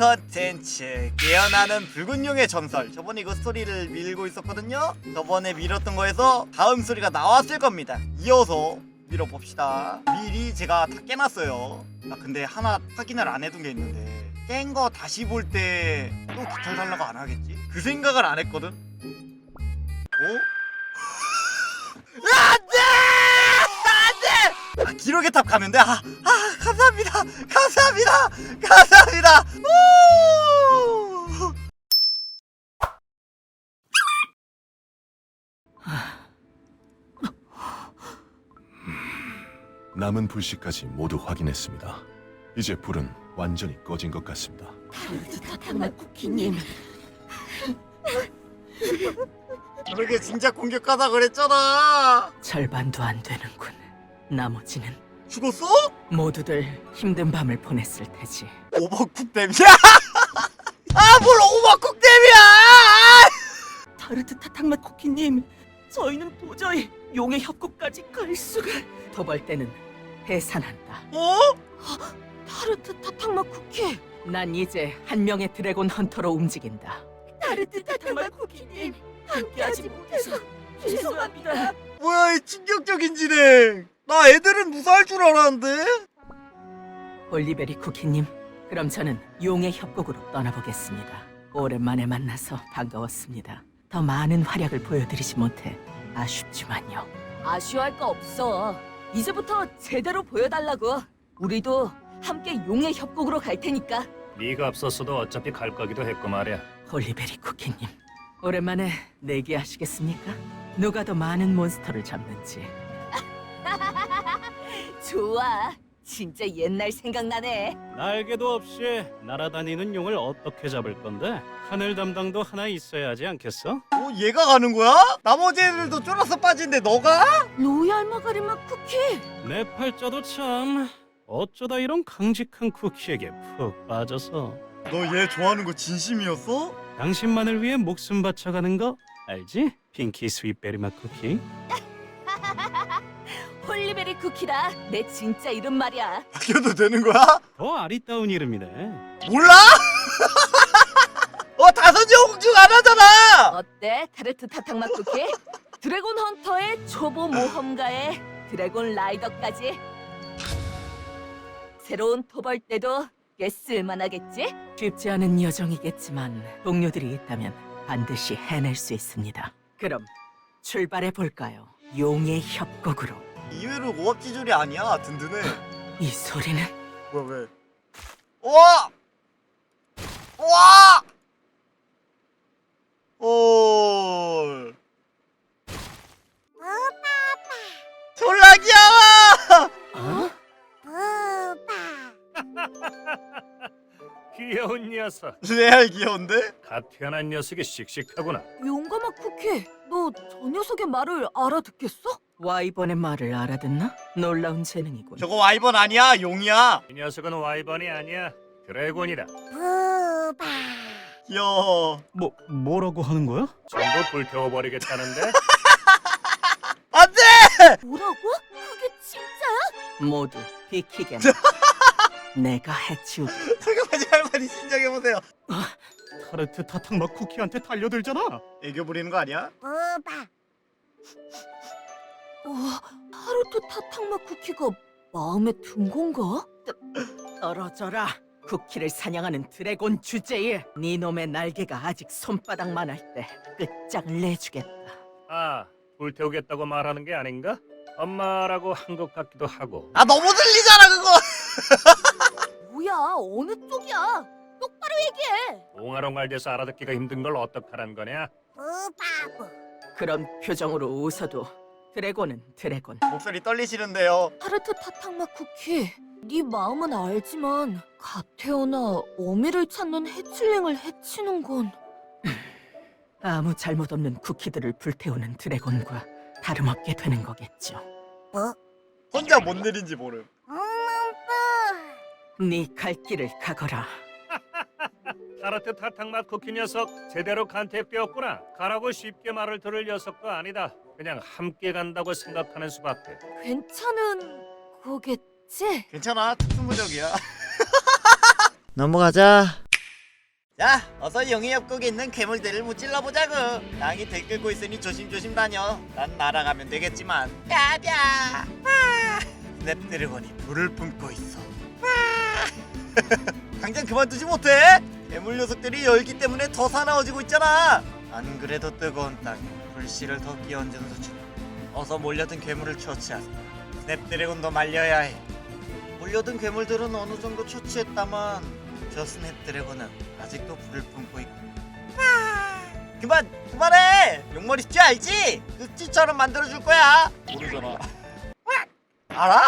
컨텐츠 깨어나는 붉은 용의 전설 저번에 이거 스토리를 밀고 있었거든요 저번에 밀었던 거에서 다음 스토리가 나왔을 겁니다 이어서 밀어봅시다 미리 제가 다 깨놨어요 아 근데 하나 확인을 안 해둔 게 있는데 깬 거 다시 볼 때 또 깃털 달라고 안 하겠지? 그 생각을 안 했거든 어? 안돼! 아, 기록의 탑 가면 돼? 아, 아 감사합니다 감사합니다 감사합니다 우! 남은 불씨까지 모두 확인했습니다. 이제 불은 완전히 꺼진 것 같습니다. 타타마 쿠키님 그러게 진짜 공격하다 그랬잖아 절반도 안 되는군. 나머지는 죽었어? 모두들 힘든 밤을 보냈을 테지. 오버쿡 댐이야 아 뭘 오버쿡 댐이야 타르트 타탕맛 쿠키님, 저희는 도저히 용의 협곡까지 갈 수가. 도벌 때는 해산한다. 어? 타르트 타탕맛 쿠키. 난 이제 한 명의 드래곤 헌터로 움직인다. 타르트 타탕맛 쿠키님, 함께하지 못해서 죄송합니다. 뭐야 이 충격적인 진행 나 애들은 무사할 줄 알았는데 올리베리 쿠키님, 그럼 저는 용의 협곡으로 떠나보겠습니다. 오랜만에 만나서 반가웠습니다. 더 많은 활약을 보여드리지 못해 아쉽지만요. 아쉬워할 거 없어. 이제부터 제대로 보여달라고. 우리도 함께 용의 협곡으로 갈 테니까. 네가 없었어도 어차피 갈 거기도 했고 말이야. 올리베리 쿠키님, 오랜만에 내기하시겠습니까? 누가 더 많은 몬스터를 잡는지. 좋아. 진짜 옛날 생각나네. 날개도 없이 날아다니는 용을 어떻게 잡을 건데? 하늘 담당도 하나 있어야 하지 않겠어? 어 얘가 가는 거야? 나머지 애들도 쫄아서 빠진데 너가? 로얄 마가리마 쿠키. 내 팔자도 참 어쩌다 이런 강직한 쿠키에게 푹 빠져서 너 얘 좋아하는 거 진심이었어? 당신만을 위해 목숨 바쳐가는 거 알지? 핑키 스윗베리 맛 쿠키. 홀리베리 쿠키다. 내 진짜 이름 말이야. 바뀌어도 되는 거야? 더 아리따운 이름이네. 몰라? 어 다섯째 홍중 안 하잖아 어때? 타르트 타탕맛 쿠키? 드래곤 헌터의 초보 모험가의 드래곤 라이더까지. 새로운 토벌 때도 꽤 쓸만하겠지? 쉽지 않은 여정이겠지만 동료들이 있다면 반드시 해낼 수 있습니다. 그럼 출발해 볼까요? 용의 협곡으로. 이외로 고압지졸이 아니야 든든해 이 소리는 뭐야 왜 우와 우와 오 졸라 귀여워 어? 귀여운 녀석. 레알 귀여운데? 갓 태어난 녀석이 씩씩하구나. 용감한 쿠키, 너 저 녀석의 말을 알아듣겠어? 와이번의 말을 알아듣나? 놀라운 재능이군. 저거 와이번 아니야 용이야 이 녀석은 와이번이 아니야. 드래곤이다. 귀여워 뭐 뭐라고 하는 거야? 전부 불태워버리겠다는데? 안돼 뭐라고? 그게 진짜야? 모두 비키겐. 내가 해치우고 잠깐만요 할머니 진정해보세요 타르트 타탕맛 쿠키한테 달려들잖아. 애교 부리는 거 아니야? 어, 하루토 타탕맛 쿠키가 마음에 든 건가? 떨어져라. 쿠키를 사냥하는 드래곤 주제에 네 놈의 날개가 아직 손바닥만 할 때 끝장을 내주겠다. 아, 불태우겠다고 말하는 게 아닌가? 엄마라고 한 것 같기도 하고. 아 너무 들리잖아 그거 뭐야? 어느 쪽이야? 똑바로 얘기해. 옹알옹알 돼서 알아듣기가 힘든 걸 어떡하란 거냐? 그런 표정으로 웃어도 드래곤은 드래곤. 목소리 떨리시는데요 타르트 타탕맛 쿠키, 네 마음은 알지만 갓 태어나 어미를 찾는 해칠링을 해치는 건 아무 잘못 없는 쿠키들을 불태우는 드래곤과 다름없게 되는 거겠죠. 혼자 뭔 일인지 모름 네갈 길을 가거라. 타르트 타탕 맛 쿠키 녀석 제대로 간태 빼었구나. 가라고 쉽게 말을 들을 녀석도 아니다. 그냥 함께 간다고 생각하는 수밖에. 괜찮은 거겠지? 괜찮아 특수무적이야 넘어가자 자, 어서 용의 협곡에 있는 괴물들을 무찔러 보자고. 땅이 들끓고 있으니 조심조심 다녀. 난 날아가면 되겠지만. 야야. 아. 스냅드래곤이 불을 뿜고 있어. 아. 당장 그만두지 못해? 괴물 녀석들이 열기 때문에 더 사나워지고 있잖아. 안 그래도 뜨거운 땅에 불씨를 더 끼얹은 수준. 어서 몰려든 괴물을 처치하자. 스냅드래곤도 말려야 해. 몰려든 괴물들은 어느 정도 처치했다만 저 스냅드래곤은 아직도 불을 뿜고 있고. 그만 그만해. 용머리 쥐 알지? 그 쥐처럼 만들어 줄 거야. 모르잖아. 알아?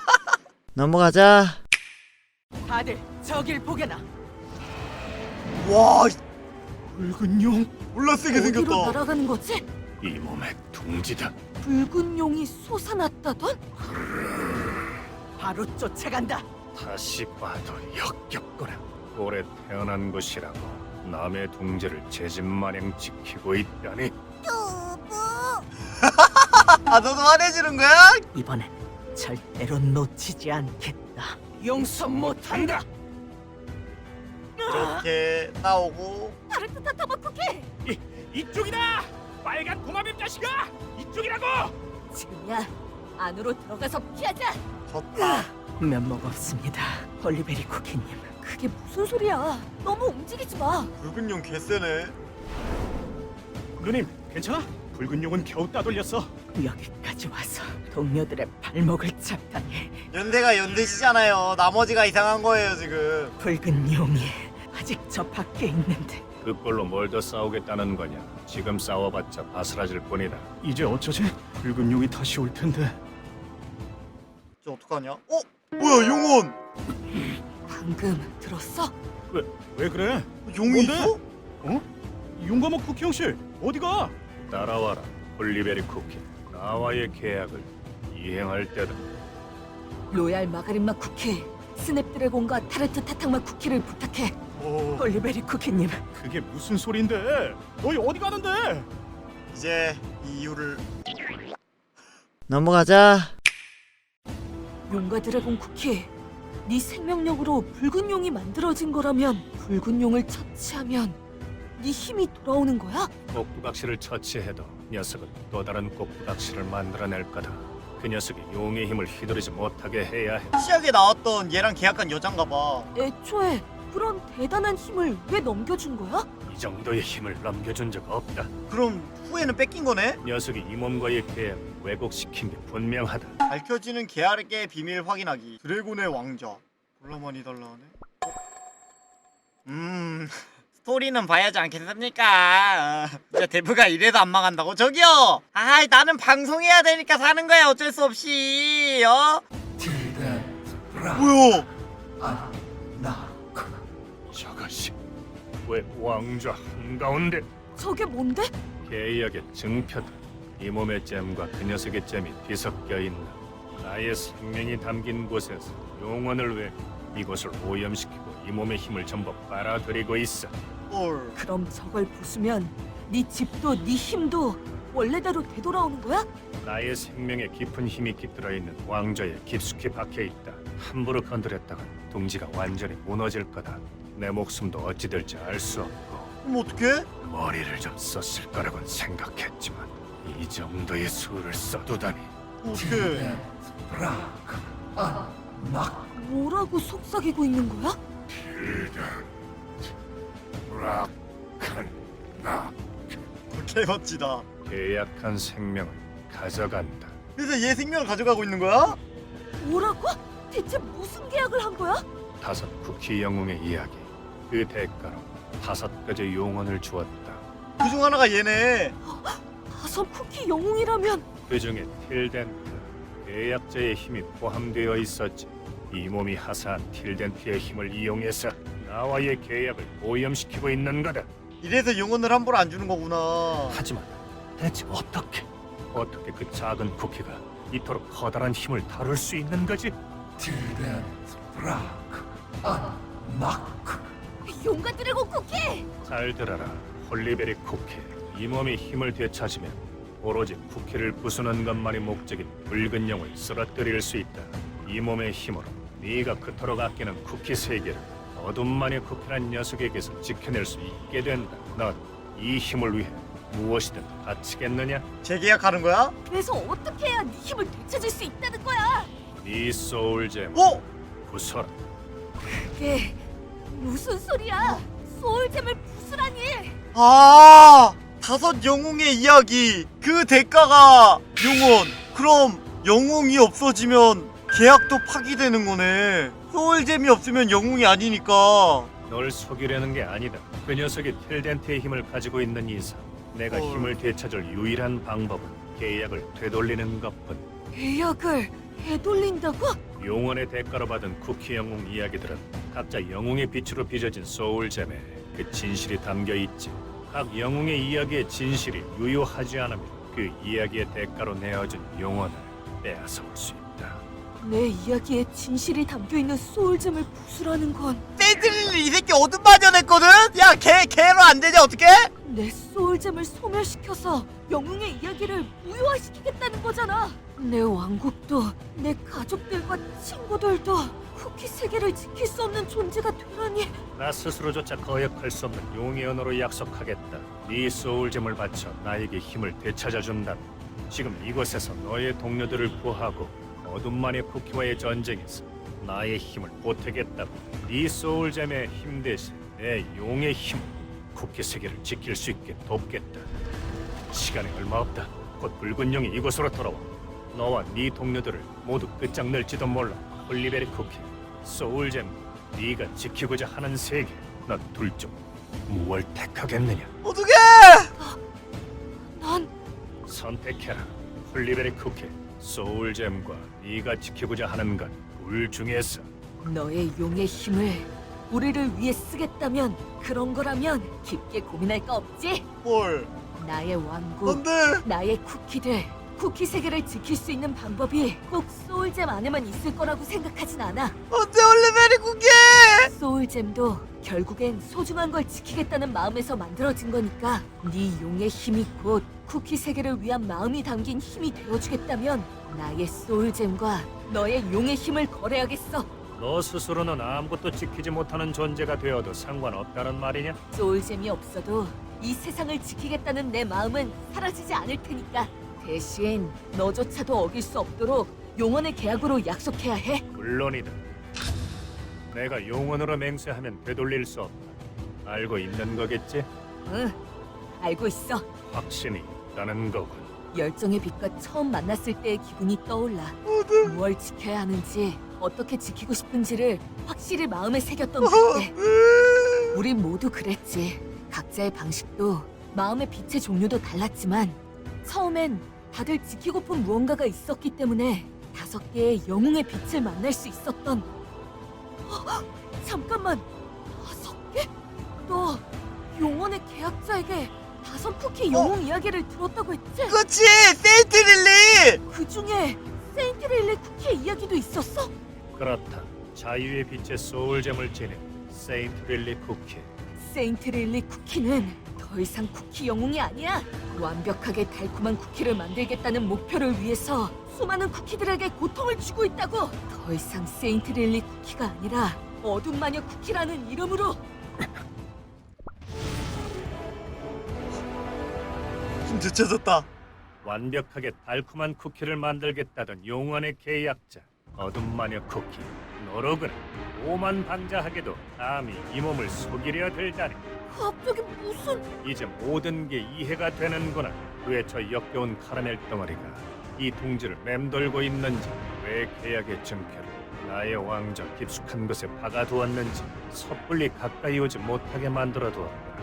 넘어가자. 다들 저길 보게나. 와, 붉은 용? 몰라 세게 어디로 생겼다. 날아가는 거지? 이 몸의 둥지다. 붉은 용이 솟아났다던? 바로 쫓아간다. 다시 봐도 역겹거나 올해 태어난 곳이라고 남의 둥지를 제집 마냥 지키고 있다니 아, 너도 화내주는 거야? 이번엔 절대로 놓치지 않겠다. 용서 못한다. 이렇게 나오고 타르트타타마 쿠키! 이쪽이다 빨간 고마뱀 자식아 이쪽이라고 지금이야 안으로 들어가서 피하자! 졌다. 면목 없습니다. 홀리베리 쿠키님. 그게 무슨 소리야 너무 움직이지 마 붉은 용 개쎄네. 누님 괜찮아? 붉은 용은 겨우 따돌렸어 여기까지 와서 동료들의 발목을 잡다니 연대가 연대시잖아요. 나머지가 이상한 거예요 지금. 붉은 용이 아직 저 밖에 있는데 그걸로 뭘 더 싸우겠다는 거냐 지금 싸워봤자 바스라질 뿐이다 이제 어쩌지? 붉은 용이 다시 올 텐데 저 어떡하냐? 어? 뭐야 용원? 방금 들었어? 왜 그래? 용이 뭔데? 있어? 용감한 쿠키 형씨 어디 가? 따라와라 홀리베리 쿠키 나와의 계약을 이행할 때다 로얄 마가린맛 쿠키 스냅드래곤과 타르트 타탕맛 쿠키를 부탁해 오, 홀리베리 쿠키님 그게 무슨 소린데? 너희 어디 가는데? 이제 이 이유를 넘어가자. 용과 드래곤 쿠키 네 생명력으로 붉은 용이 만들어진 거라면 붉은 용을 처치하면 네 힘이 돌아오는 거야? 꼭두각시를 처치해도 녀석은 또 다른 꼭두각시를 만들어낼 거다 그 녀석이 용의 힘을 휘두르지 못하게 해야 해 시작에 나왔던 얘랑 계약한 여잔가 봐. 애초에 그런 대단한 힘을 왜 넘겨준 거야? 이 정도의 힘을 넘겨준 적 없다 그럼 후에는 뺏긴 거네? 녀석이 이 몸과의 계약을 왜곡시킨 게 분명하다 밝혀지는 계약의 비밀 확인하기. 드래곤의 왕자. 몰라 많이 달라하네. 어? 음. 스토리는 봐야지 않겠습니까? 어, 진짜 데브가 이래도 안 망한다고? 저기요! 아이, 나는 방송해야 되니까 사는 거야, 어쩔 수 없이, 어? 뭐야? 저것이 왜 왕좌 한가운데 저게 뭔데? 계약의 증표다 이 몸의 잼과 그 녀석의 잼이 뒤섞여 있나 나의 생명이 담긴 곳에서 용원을 왜 이곳을 오염시키고 이 몸의 힘을 전부 빨아들이고 있어 헐. 그럼 저걸 부수면 네 집도 네 힘도 원래대로 되돌아오는 거야? 나의 생명에 깊은 힘이 깃들어 있는 왕좌에 깊숙이 박혀 있다 함부로 건드렸다가 둥지가 완전히 무너질 거다 내 목숨도 어찌 될지 알 수 없고 그럼 어떡해? 머리를 좀 썼을 거라곤 생각했지만 이 정도의 수를 써두다니 어떡해? 뭐라고 속삭이고 있는 거야? 개 멋지다. 계약한 생명을 가져간다. 그래서 얘 생명을 가져가고 있는 거야? 뭐라고? 대체 무슨 계약을 한 거야? 다섯 쿠키 영웅의 이야기. 그 대가로 다섯 가지 용언을 주었다. 그중 하나가 얘네. 다섯 쿠키 영웅이라면 그 중에 틸덴트, 계약자의 힘이 포함되어 있었지. 이 몸이 하사한 틸덴트의 힘을 이용해서 나와의 계약을 오염시키고 있는 거다. 이래서 영혼을 함부로 안 주는 거구나. 하지만 대체 어떻게 어떻게 그 작은 쿠키가 이토록 커다란 힘을 다룰 수 있는 거지? 용과 드래곤 쿠키! 잘 들어라 홀리베리 쿠키 이 몸이 힘을 되찾으면 오로지 쿠키를 부수는 것만이 목적인 붉은 영을 쓰러뜨릴 수 있다 이 몸의 힘으로 네가 그토록 아끼는 쿠키 세계를 어둠만의 쿠키란 녀석에게서 지켜낼 수 있게 된다. 넌 이 힘을 위해 무엇이든 바치겠느냐? 재계약하는 거야? 그래서 어떻게 해야 네 힘을 되찾을 수 있다는 거야? 네 소울잼 어? 부숴라. 그게 무슨 소리야? 소울잼을 부수라니! 아 다섯 영웅의 이야기 그 대가가 영혼 그럼 영웅이 없어지면 계약도 파기되는 거네 소울잼이 없으면 영웅이 아니니까 널 속이려는 게 아니다. 그 녀석이 텔덴트의 힘을 가지고 있는 이상 내가 어. 힘을 되찾을 유일한 방법은 계약을 되돌리는 것뿐. 계약을 되돌린다고? 용원의 대가로 받은 쿠키 영웅 이야기들은 각자 영웅의 빛으로 빚어진 소울잼에 그 진실이 담겨 있지. 각 영웅의 이야기의 진실이 유효하지 않으면 그 이야기의 대가로 내어준 용원을 빼앗아 올 수 있다. 내 이야기에 진실이 담겨있는 소울잼을 부수라는 건내 세이드릴 이 새끼 어둠 발견했거든? 야 걔 걔로 안 되냐 어떻게? 소울잼을 소멸시켜서 영웅의 이야기를 무효화시키겠다는 거잖아 내 왕국도 내 가족들과 친구들도 쿠키 세계를 지킬 수 없는 존재가 되라니 나 스스로조차 거역할 수 없는 용의 언어로 약속하겠다. 네 소울잼을 바쳐 나에게 힘을 되찾아준다. 지금 이곳에서 너의 동료들을 구하고 어둠만의 쿠키와의 전쟁에서 나의 힘을 보태겠다고. 네 소울잼의 힘 대신 내 용의 힘, 쿠키 세계를 지킬 수 있게 돕겠다. 시간이 얼마 없다. 곧 붉은 용이 이곳으로 돌아와. 너와 네 동료들을 모두 끝장낼지도 몰라. 홀리베리 쿠키, 소울잼, 네가 지키고자 하는 세계, 넌 둘 중 무엇을 택하겠느냐? 어떻게? 난 선택해라. 홀리베리 쿠키, 소울잼과 네가 지키고자 하는 것둘 중에서 너의 용의 힘을 우리를 위해 쓰겠다면 그런 거라면 깊게 고민할 거 없지? 뭘? 나의 왕국 안돼. 나의 쿠키들 쿠키 세계를 지킬 수 있는 방법이 꼭 소울잼 안에만 있을 거라고 생각하진 않아 안돼 올리베리 쿠키. 소울잼도 결국엔 소중한 걸 지키겠다는 마음에서 만들어진 거니까 네 용의 힘이 곧 쿠키 세계를 위한 마음이 담긴 힘이 되어주겠다면 나의 소울잼과 너의 용의 힘을 거래하겠어 너 스스로는 아무것도 지키지 못하는 존재가 되어도 상관없다는 말이냐? 소울잼이 없어도 이 세상을 지키겠다는 내 마음은 사라지지 않을 테니까 대신 너조차도 어길 수 없도록 용원의 계약으로 약속해야 해 물론이다. 내가 용언으로 맹세하면 되돌릴 수 없다. 알고 있는 거겠지? 응 알고 있어 확신이 있다는 거군. 열정의 빛과 처음 만났을 때의 기분이 떠올라. 뭘 지켜야 하는지, 어떻게 지키고 싶은지를 확실히 마음에 새겼던 그때. 우리 모두 그랬지. 각자의 방식도 마음의 빛의 종류도 달랐지만 처음엔 다들 지키고픈 무언가가 있었기 때문에 다섯 개의 영웅의 빛을 만날 수 있었던. 헉, 잠깐만, 다섯 개? 너 용원의 계약자에게 다섯 쿠키 영웅 이야기를 들었다고 했지? 그렇지 세이트릴리. 그 중에 세인트레일리 쿠키의 이야기도 있었어? 그렇다. 자유의 빛의 소울잼을 지닌 세인트 릴리 쿠키. 세인트레일리 쿠키는 더 이상 쿠키 영웅이 아니야. 완벽하게 달콤한 쿠키를 만들겠다는 목표를 위해서 수많은 쿠키들에게 고통을 주고 있다고. 더 이상 세인트레일리 쿠키가 아니라 어둠 마녀 쿠키라는 이름으로 좀 늦춰졌다. 완벽하게 달콤한 쿠키를 만들겠다던 용원의 계약자 어둠 마녀 쿠키 너로구나 오만 방자하게도 감히 이 몸을 속이려 들다니 갑자기 무슨 이제 모든 게 이해가 되는구나. 왜 저 역겨운 카라멜 덩어리가 이 둥지를 맴돌고 있는지 왜 계약의 증표를 나의 왕자 깊숙한 곳에 박아두었는지 섣불리 가까이 오지 못하게 만들어 두었구나.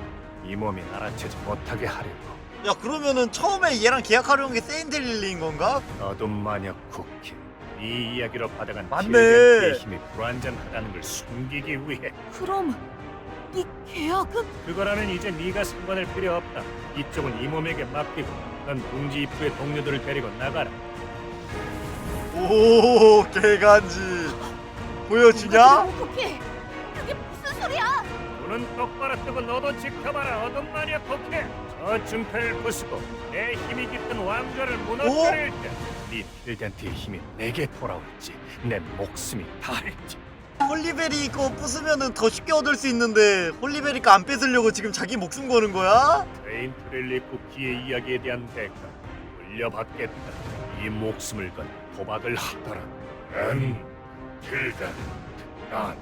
이 몸이 알아채지 못하게 하려고. 야 그러면은 처음에 얘랑 계약하려는 게 세인트릴리인 건가? 어둠 마녀 쿠키 이 이야기로 받아간 맞네. 의 힘이 불완전하다는 걸 숨기기 위해 그럼 네 계약은 그거라면 이제 네가 상관할 필요 없다 이쪽은 이 몸에게 맡기고 넌 둥지 입구의 동료들을 데리고 나가라 오 개간지. 보여주냐? 드래곤 쿠키 그게 무슨 소리야? 눈은 똑바로 뜨고 너도 지켜봐라 어둠 마녀 쿠키 저 증표를 부수고 내 힘이 깃든 왕좌를 무너뜨릴 때 네 필덴트의 힘이 내게 돌아올지 내 목숨이 다할지 홀리베리 이거 부수면은 더 쉽게 얻을 수 있는데 홀리베리 거안 뺏으려고 지금 자기 목숨 거는 거야? 세인트렐리 쿠키의 이야기에 대한 대가 물려받겠다. 이 목숨을 건 도박을 하더라. 난 길다. 난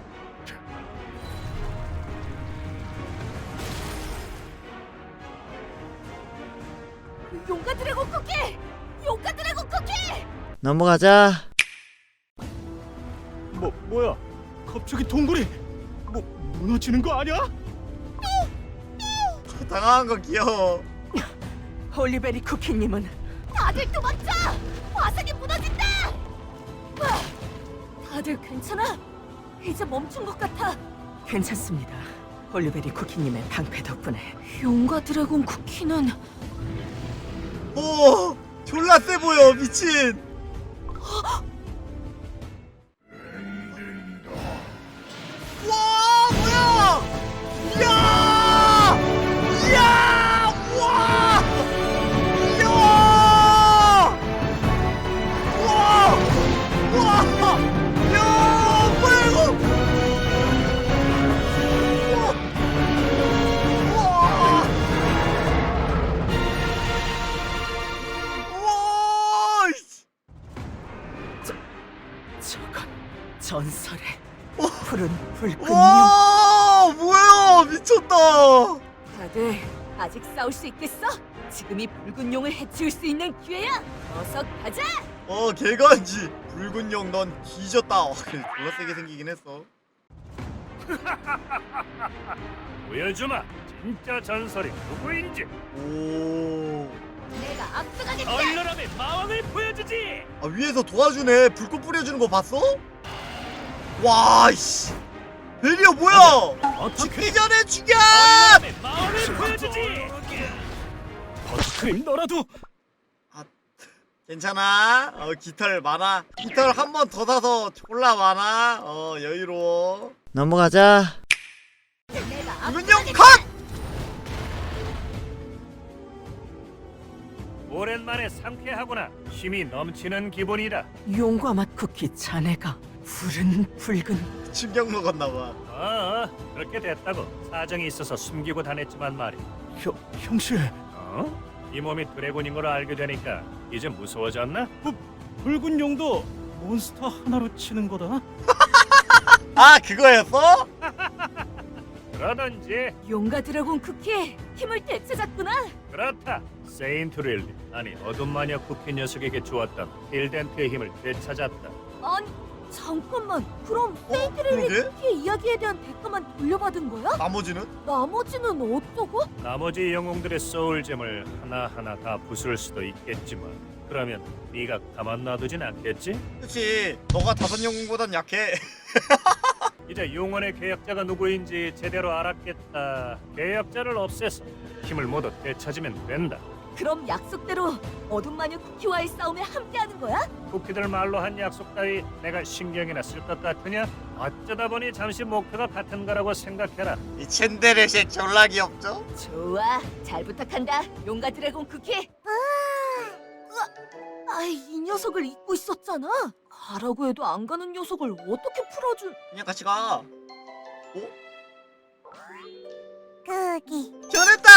용가 드래곤 쿠키! 넘어가자. 뭐 뭐야? 갑자기 동굴이 뭐 무너지는 거 아니야? 당황한 거 귀여워. 홀리베리 쿠키님은 다들 도망쳐! 화석이 무너진다! 와, 다들 괜찮아? 이제 멈춘 것 같아. 괜찮습니다. 홀리베리 쿠키님의 방패 덕분에 용가 드래곤 쿠키는 오, 졸라 세 보여 미친. 와 다들 아직 싸울 수 있겠어? 지금이 붉은 용을 해치울 수 있는 기회야. 어서 가자. 어 개간지 붉은 용넌 뒤졌다 와, 그래 졸라 세게 생기긴 했어 보여주마. 진짜 전설이 누구인지. 오 내가 압도하겠다. 얼른함의 마왕을 보여주지. 아, 위에서 도와주네 불꽃 뿌려주는 거 봤어? 와이씨 베리어 뭐야? 죽기 전에 죽여! 마왕을 보여주지. 버스크림 너라도! 괜찮아? 어 깃털 많아? 깃털 한 번 더 사서 졸라 많아? 어 여유로워. 넘어가자. 내가 붉은 용 컷! 오랜만에 상쾌하구나. 힘이 넘치는 기분이다. 용과 맛 쿠키 자네가 푸른 붉은 충격 먹었나봐 어, 그렇게 됐다고. 사정이 있어서 숨기고 다녔지만 말이야. 형 형씨 어? 이 몸이 드래곤인 걸 알게 되니까 이제 무서워졌나? 붉은 용도 몬스터 하나로 치는 거다. 아 그거였어? 그러던지 용가 드래곤 쿠키 힘을 되찾았구나. 그렇다. 세인트릴리 아니 어둠 마녀 쿠키 녀석에게 주었던 힐덴트의 힘을 되찾았다. 아니 잠깐만. 그럼 어? 페이트릴리 그러게? 쿠키의 이야기에 대한 대가만 돌려받은 거야? 나머지는? 나머지는 어쩌고? 나머지 영웅들의 소울잼을 하나하나 다 부술 수도 있겠지만 그러면 네가 가만 놔두진 않겠지? 그치 너가 다섯 영웅보단 약해 이제 용원의 계약자가 누구인지 제대로 알았겠다. 계약자를 없애서 힘을 모두 되찾으면 된다. 그럼 약속대로 어둠 마녀 쿠키와의 싸움에 함께하는 거야? 쿠키들 말로 한 약속 따위 내가 신경이나 쓸 것 같으냐? 어쩌다 보니 잠시 목표가 같은 거라고 생각해라. 이 챈데레시 졸라 귀엽죠? 좋아, 잘 부탁한다. 용가 드래곤 쿠키. 아, 아이 이 녀석을 잊고 있었잖아. 가라고 해도 안 가는 녀석을 어떻게 풀어준? 그냥 같이 가 어? 거기. 잘했다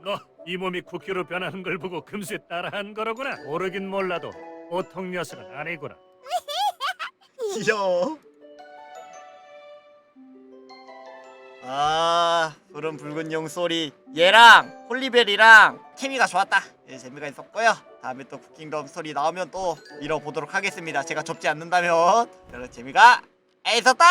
너 이 몸이 쿠키로 변하는 걸 보고 금세 따라한 거로구나. 모르긴 몰라도 보통 녀석은 아니구나. 귀여워 아 푸른 붉은 용 소리. 얘랑 홀리벨이랑 케미가 좋았다. 예, 재미가 있었고요. 다음에 또 쿠킹덤 스토리 나오면 또 밀어보도록 하겠습니다. 제가 접지 않는다면. 그런 재미가 있었다